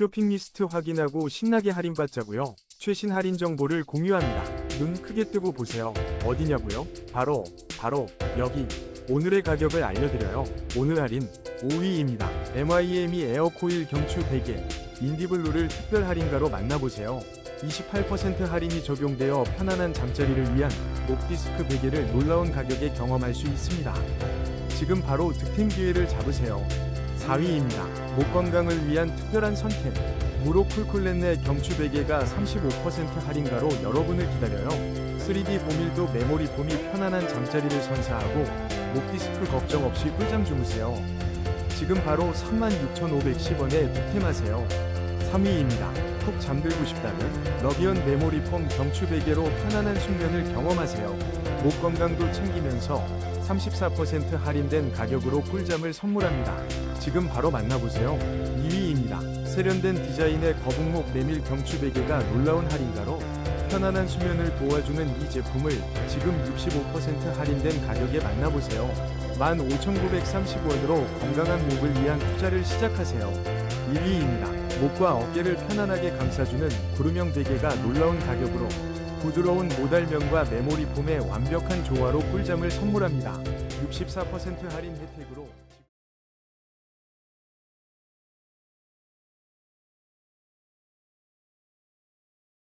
쇼핑 리스트 확인하고 신나게 할인받자고요. 최신 할인 정보를 공유합니다. 눈 크게 뜨고 보세요. 어디냐고요? 바로 바로 여기. 오늘의 가격을 알려드려요. 오늘 할인 5위입니다. MIME 에어코일 경추 베개 인디블루를 특별 할인가로 만나보세요. 28% 할인이 적용되어 편안한 잠자리를 위한 옥디스크 베개를 놀라운 가격에 경험할 수 있습니다. 지금 바로 득템 기회를 잡으세요. 4위입니다. 목 건강을 위한 특별한 선택. 무로 쿨쿨렛네 경추 베개가 35% 할인가로 여러분을 기다려요. 3D 보밀도 메모리 폼이 편안한 잠자리를 선사하고 목 디스크 걱정 없이 꿀잠 주무세요. 지금 바로 36,510원에 득템하세요. 3위입니다. 푹 잠들고 싶다면 러비언 메모리 폼 경추 베개로 편안한 숙면을 경험하세요. 목 건강도 챙기면서 34% 할인된 가격으로 꿀잠을 선물합니다. 지금 바로 만나보세요. 2위입니다. 세련된 디자인의 거북목 메밀 경추 베개가 놀라운 할인가로 편안한 수면을 도와주는 이 제품을 지금 65% 할인된 가격에 만나보세요. 15,930원으로 건강한 목을 위한 투자를 시작하세요. 1위입니다. 목과 어깨를 편안하게 감싸주는 구름형 베개가 놀라운 가격으로 부드러운 모달면과 메모리 폼의 완벽한 조화로 꿀잠을 선물합니다. 64% 할인 혜택으로